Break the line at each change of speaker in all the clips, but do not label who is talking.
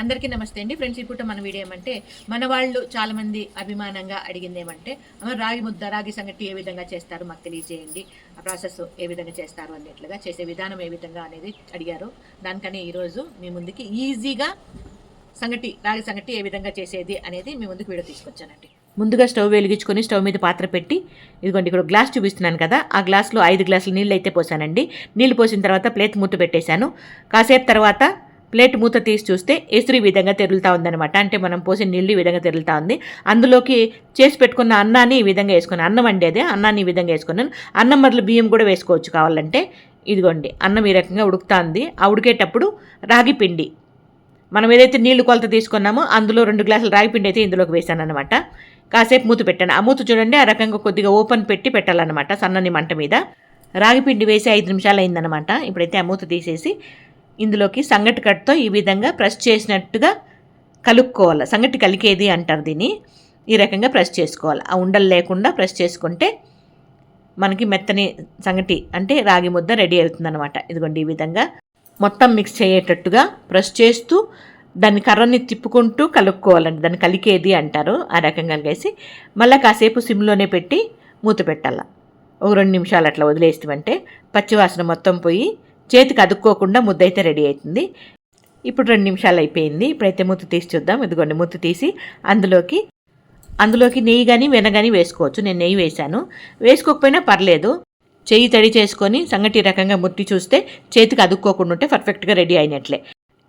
అందరికీ నమస్తే అండి. ఫ్రెండ్స్ ఇప్పుడు మన వీడియో ఏమంటే మన వాళ్ళు చాలా మంది అభిమానంగా అడిగింది ఏమంటే రాగి ముద్ద రాగి సంగటి ఏ విధంగా చేస్తారు? మాకు తెలియజేయండి. ఆ ప్రాసెస్ ఏ విధంగా చేస్తారు అన్నట్లుగా చేసే విధానం ఏ విధంగా అనేది అడిగారు. దానికని ఈరోజు మీ ముందుకి ఈజీగా సంగటి రాగి సంగటి ఏ విధంగా చేసేది అనేది మీ ముందుకు వీడియో తీసుకొచ్చానండి. ముందుగా స్టవ్ వెలిగించుకొని స్టవ్ మీద పాత్ర పెట్టి ఇదిగోండి ఇక్కడ గ్లాస్ చూపిస్తున్నాను కదా ఆ గ్లాస్లో ఐదు గ్లాసులు నీళ్ళు అయితే పోసానండి. నీళ్ళు పోసిన తర్వాత ప్లేట్ మూత పెట్టేశాను. కాసేపు తర్వాత ప్లేట్ మూత తీసి చూస్తే ఎసురు ఈ విధంగా తెరులుతా ఉందనమాట అంటే మనం పోసిన నీళ్ళు ఈ విధంగా తెరులుతా ఉంది. అందులోకి చేసి పెట్టుకున్న అన్నాన్ని ఈ విధంగా వేసుకున్నాను. అన్నం వండేదే అన్నాన్ని ఈ విధంగా వేసుకున్నాను. అన్నం మరలు బియ్యం కూడా వేసుకోవచ్చు కావాలంటే. ఇదిగోండి అన్నం ఈ రకంగా ఉడుకుతా ఉంది. ఆ ఉడికేటప్పుడు రాగి పిండి. మనం ఏదైతే నీళ్ళు కొలత తీసుకున్నామో అందులో రెండు గ్లాసులు రాగి పిండి అయితే ఇందులోకి వేసాను అనమాట కాసేపు మూత పెట్టాను ఆ మూత చూడండి ఆ రకంగా కొద్దిగా ఓపెన్ పెట్టి పెట్టాలన్నమాట సన్నని మంట మీద. రాగి పిండి వేసి ఐదు నిమిషాలు అయిందనమాట ఇప్పుడైతే ఆ మూత తీసేసి ఇందులోకి సంగటి కట్తో ఈ విధంగా ప్రెస్ చేసినట్టుగా కలుపుకోవాలి సంగటి కలికేది అంటారు దీన్ని. ఈ రకంగా ప్రెస్ చేసుకోవాలి. ఆ ఉండలు లేకుండా ప్రెస్ చేసుకుంటే మనకి మెత్తని సంగటి అంటే రాగి ముద్ద రెడీ అవుతుందన్నమాట. ఇదిగోండి ఈ విధంగా మొత్తం మిక్స్ చేయేటట్టుగా ప్రెస్ చేస్తూ దాన్ని కర్రని తిప్పుకుంటూ కలుపుకోవాలండి దాన్ని కలికేది అంటారు. ఆ రకంగా కలిగేసి మళ్ళీ కాసేపు సిమ్లోనే పెట్టి మూత పెట్టాల. ఒక రెండు నిమిషాలు అట్లా వదిలేస్తామంటే పచ్చివాసన మొత్తం పోయి చేతికి అదుక్కోకుండా ముద్దైతే రెడీ అవుతుంది ఇప్పుడు రెండు నిమిషాలు అయిపోయింది. ఇప్పుడైతే ముత్తు తీసి చూద్దాం. ఇదిగోండి మూత తీసి అందులోకి అందులోకి నెయ్యి కానీ వెన కానీ వేసుకోవచ్చు. నేను నెయ్యి వేశాను. వేసుకోకపోయినా పర్లేదు. చెయ్యి తడి చేసుకొని సంగటి రకంగా ముట్టి చూస్తే చేతికి అదుక్కోకుండా ఉంటే పర్ఫెక్ట్గా రెడీ అయినట్లే.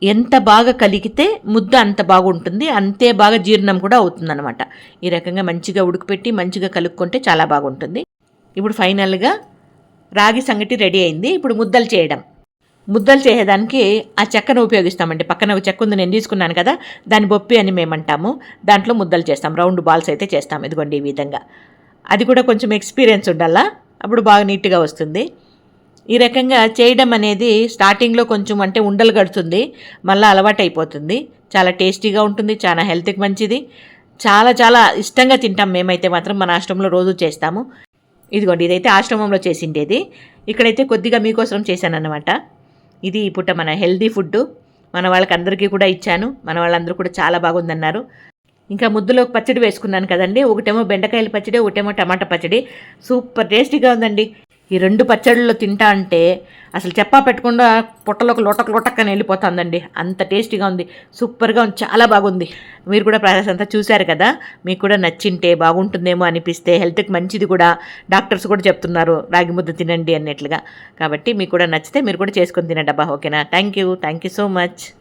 ఎంత బాగా కలిగితే ముద్ద అంత బాగుంటుంది. అంతే బాగా జీర్ణం కూడా అవుతుందన్నమాట. ఈ రకంగా మంచిగా ఉడికిపెట్టి మంచిగా కలుపుకుంటే చాలా బాగుంటుంది. ఇప్పుడు ఫైనల్గా రాగి సంగటి రెడీ అయింది. ఇప్పుడు ముద్దలు చేయడం. ముద్దలు చేసేదానికి ఆ చెక్కను ఉపయోగిస్తామండి. పక్కన ఒక చెక్క ఉంది నేను తీసుకున్నాను కదా దాని బొప్పి అని మేమంటాము. దాంట్లో ముద్దలు చేస్తాం. రౌండ్ బాల్స్ అయితే చేస్తాం ఇదిగోండి ఈ విధంగా. అది కూడా కొంచెం ఎక్స్పీరియన్స్ ఉండాలా? అప్పుడు బాగా నీట్గా వస్తుంది. ఈ రకంగా చేయడం అనేది స్టార్టింగ్లో కొంచెం అంటే ఉండలు కడుతుంది. మళ్ళీ అలవాటు అయిపోతుంది చాలా టేస్టీగా ఉంటుంది. చాలా హెల్త్కి మంచిది. చాలా చాలా ఇష్టంగా తింటాం. మేమైతే మాత్రం మన ఆశ్రమంలో రోజు చేస్తాము. ఇదిగోండి ఇదైతే ఆశ్రమంలో చేసిండేది. ఇక్కడైతే కొద్దిగా మీకోసం చేశానన్నమాట. ఇది ఈ పూట మన హెల్దీ ఫుడ్ మన వాళ్ళకి అందరికీ కూడా ఇచ్చాను. మన వాళ్ళందరూ కూడా చాలా బాగుందన్నారు. ఇంకా ముద్దులో పచ్చడి వేసుకున్నాను కదండి. ఒకటేమో బెండకాయల పచ్చడి ఒకటేమో టమాటా పచ్చడి. సూపర్ టేస్టీగా ఉందండి. ఈ రెండు పచ్చళ్ళలో తింటా అంటే అసలు చెప్పా పెట్టకుండా పొట్టలోకి లోటకు లోటక్కని వెళ్ళిపోతుందండి. అంత టేస్టీగా ఉంది. సూపర్గా ఉంది. చాలా బాగుంది. మీరు కూడా ప్రాసెస్ అంతా చూశారు కదా? మీకు కూడా నచ్చింటే బాగుంటుందేమో అనిపిస్తే హెల్త్కి మంచిది కూడా. డాక్టర్స్ కూడా చెప్తున్నారు రాగి ముద్ద తినండి అన్నట్లుగా. కాబట్టి మీకు కూడా నచ్చితే మీరు కూడా చేసుకొని తినండి అబ్బా. ఓకేనా? Thank you. Thank you so much.